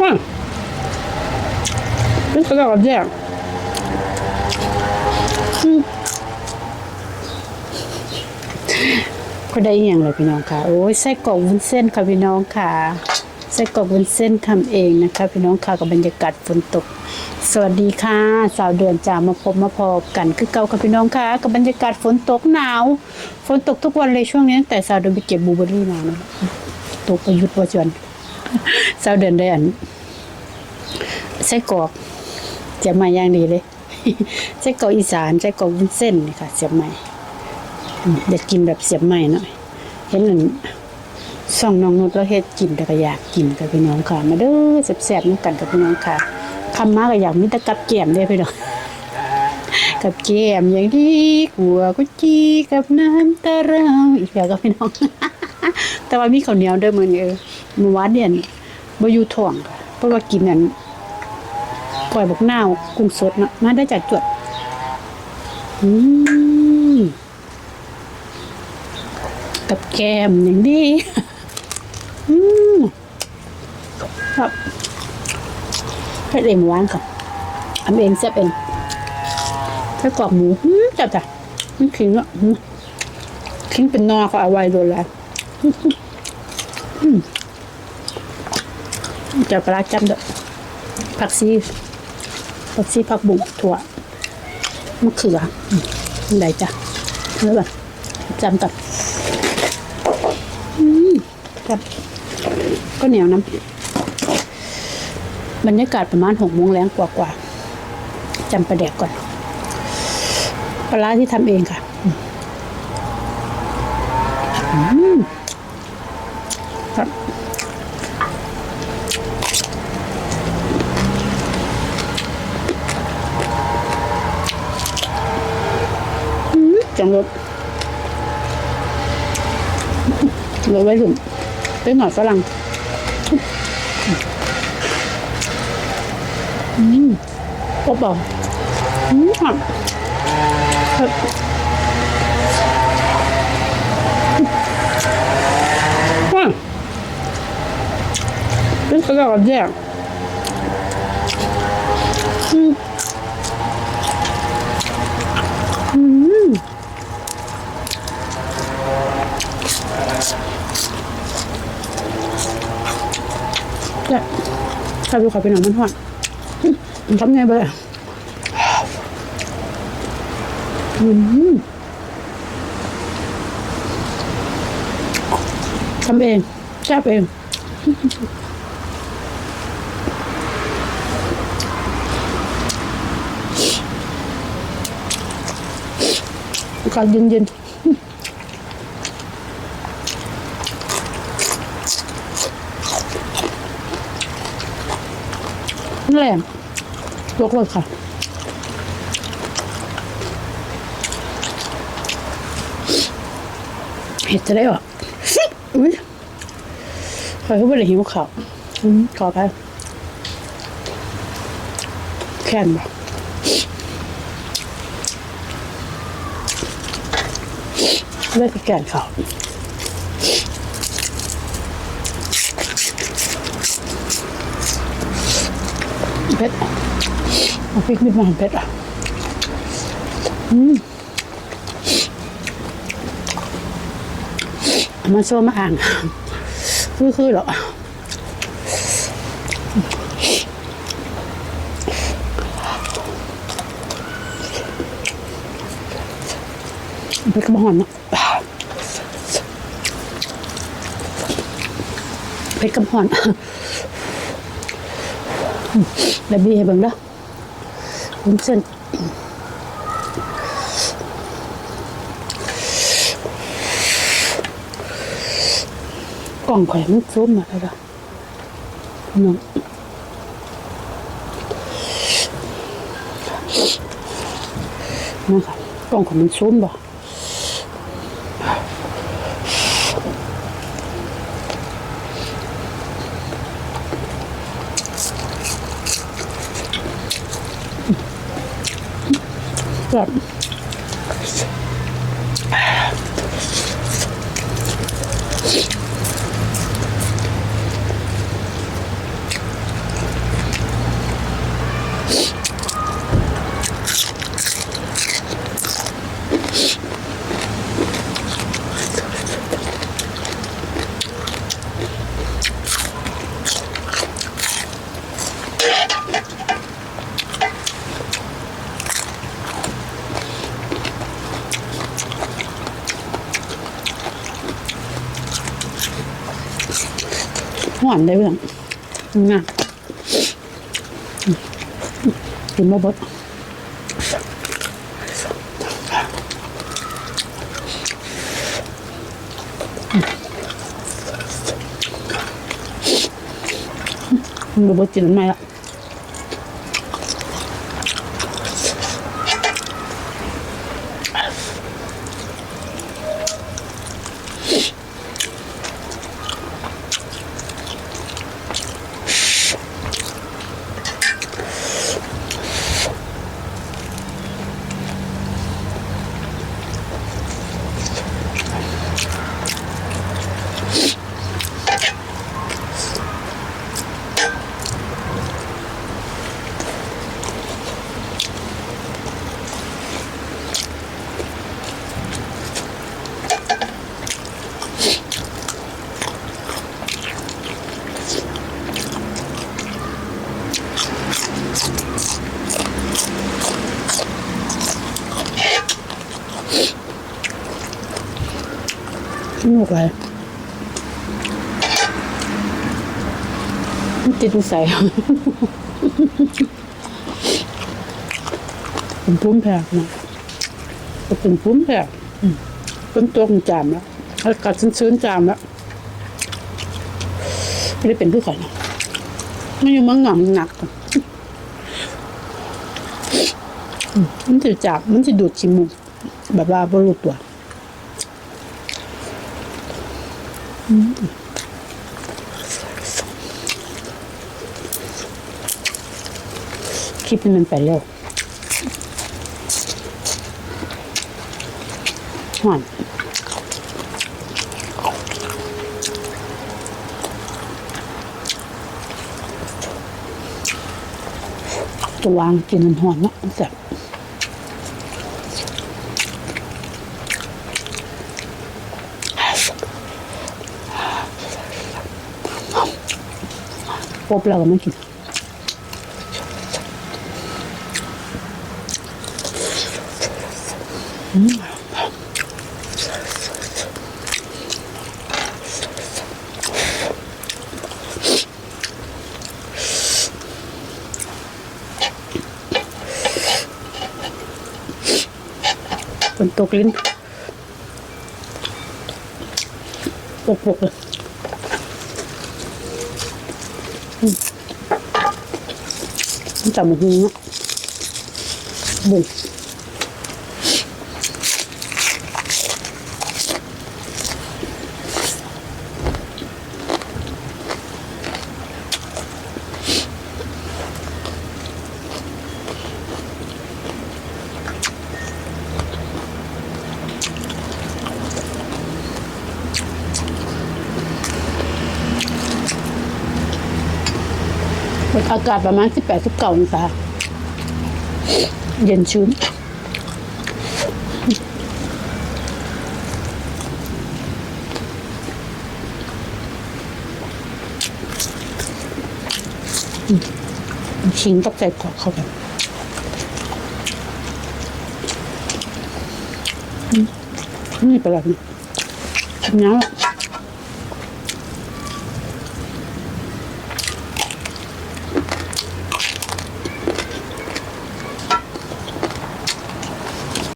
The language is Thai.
อืมเป็นกระดาษแยกก็ได้อย่างเลยพี่น้องค่ะ โอ้ยไส้กรอกวุ้นเส้นค่ะพี่น้องค่ะ ไส้กรอกวุ้นเส้นทำเองนะคะ พี่น้องค่ะกับบรรยากาศฝนตก สวัสดีค่ะ สาวเดือนจามาพบมาพอกันคือเก่าค่ะพี่น้องค่ะกับบรรยากาศฝนตกหนาว ฝนตกทุกวันเลยช่วงนี้ตั้งแต่สาวเดือนไปเก็บบูเบอร์รี่มานะตกประยุทธ์วจวนสาวเดือนได้อันไส้กรอกเสียบใหม่อย่างดีเลยไส้กรอกอีสานไส้กรอกวุ้นเส้นนี่ค่ะ เสียบใหม่อืมอยากกินแบบเสียบใหม่หน่อยเห็นหนั่น ส่องน้องนุชแล้วเฮ็ดกินแต่ก็อยากกินกับพี่น้องค่ะ มาเด้อแซ่บๆน้ำกันกับพี่น้องค่ะคำมากก็อยากมีแต่กับแก้มเด้พี่น้องกับแก้มอย่างที่กัวกุจีกับน้ำตาเราอีกแล้วก็พี่น้อง แต่ว่ามีข้าวเหนียวด้วยมือนเออเมื่อวานเนี่ยบ่อยู่ท้องค่ะเพราะว่ากินนั่นก้อยบักนาวกุ้งสดนะมาได้จากจวดอืมกับแก้มอย่างนี้ อืมครับ เฮ็ดเองเมื่อวานค่ะทำเองแซ่บเองไส้กรอกหมูอืมจับจ้ะมันขิงอะขิงเป็นนอก็เอาไว้โดนแล้วจะปลาจำเด้อผักซีผักซีผักบุ้งถั่วมะเขืออืมได้จ้ะเนื้อแบบจำตับอืมครับก็เหนียวน้ำ บรรยากาศประมาณหกโมงแรงกว่าๆจำประเดกก่อน ปลาร้าที่ทำเองค่ะครับจังรถรถไว้ถึงเป็นหน่อยฝรั่ง อืมโอ้บอกอืมครับครับว้าวเป็นกระดาษแยกอืมอืมเนี่ยใครดูขอไปหน่อยมันหอน ทำไงไปอืมทำเองแซ่บเองอากาศเย็นๆนั่นแหละลวกเลยค่ะ เห็ดจะได้หรออุ้ยใครเขาไม่ได้หิวข้าวขอไปแค่นบ่เลิกกับแก่นข้าว เผ็ดเอาพริกนิดมาเผ็ดอะ อืมมาโซมาอ่านคือคือๆหรอเผ็ดกระหอนเนาะเผ็ดกระหอน แล้วบีให้เบิ่งเด้อวุ้นเส้นกล่องข่อยมันซุ่มมาแล้วล่ะน้องนะคะกล่องขอยมันซุ่มบ่ แหวานได้เรื่องงากินโมบดมันบ่เบดกินไม่ละ ลูกอะไรมันติดนิสัยเป็นพุ่มแพรนะก็เป็นพุ่มแพรอืมเป็นตัวของจามแล้วอากาศชื้นๆจามแล้วไม่ได้เป็นผู้ข่อยนะไม่อยู่เมืองหงำหนักมมันจะจับมันจะดูดขี้มูกแบบว่าบรูตัว คลิปนี้มันไปเร็วหวานจะวางกินมันหอนเนาะแซ่บ ปบแล้วก็ไม่กินฝนตกลิ้นปกปกๆเลย อืมมันจับมันหึงเนาะบุก อากาศประมาณ 18 19องศาเย็นชื้นชิงต้องใส่กรอกเข้าไปอืมนี่เป็นแบบนี้ทำยังแล้ว